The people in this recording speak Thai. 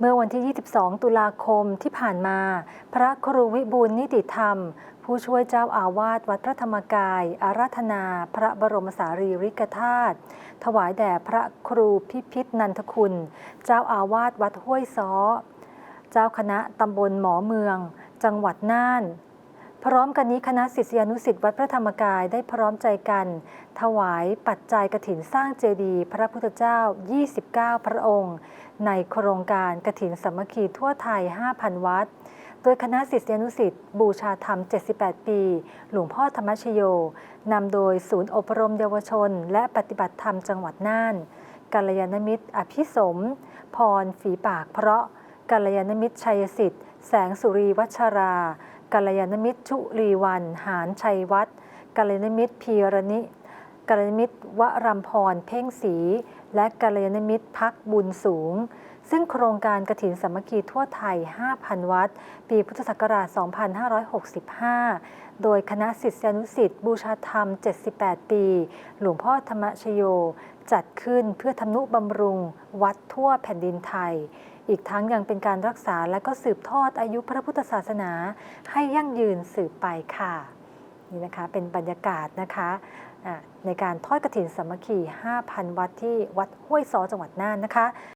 เมื่อวันที่ 22 ตุลาคมที่ผ่านมา พระครูวิบูลนิติธรรม ผู้ช่วยเจ้าอาวาสวัดพระธรรมกาย อาราธนา พระบรมสารีริกธาตุถวายแด่พระครูพิพิธนันทคุณ เจ้าอาวาสวัดห้วยซ้อ เจ้าคณะตำบลหมอเมือง จังหวัดน่าน พร้อมกันนี้คณะศิษยานุศิษย์วัดพระธรรมกายได้พร้อมใจกัน ถวายปัจจัยกถินสร้างเจดีย์พระพุทธเจ้า 29 พระองค์ ในโครงการกระถินสามัคคีทั่วไทย 5,000 วัด โดยคณะศิษยานุศิษย์บูชาธรรม 78 ปี หลวงพ่อธรรมชโยนำโดยศูนย์อบรมเยาวชน และปฏิบัติธรรมจังหวัดน่านกัลยาณมิตร อภิสม พร ฝีปากเพราะกัลยาณมิตรชัยสิทธิ์ แสงสุรีวัชรา กัลยาณมิตรชุรีวัน หานชัยวัฒน์กัลยาณมิตรพีรณิ กัลยาณมิตรวรำพรเพ่งศรีและกัลยาณมิตรพักบุญสูง ซึ่งโครงการกถินสามัคคีทั่วไทย 5,000 วัด ปีพุทธศักราช 2565 โดยคณะศิษยานุศิษย์บูชาธรรม 78 ปี หลวงพ่อธรรมชโย จัดขึ้นเพื่อทำนุบำรุง วัดทั่วแผ่นดินไทยอีกทั้งยังเป็นการรักษาและก็สืบทอดอายุพระพุทธศาสนาให้ยั่งยืนสืบไปค่ะ นี่นะคะเป็นบรรยากาศนะคะในการทอดกระถินสามัคคี 5,000 วัดที่วัดห้วยซอจังหวัดน่านนะคะ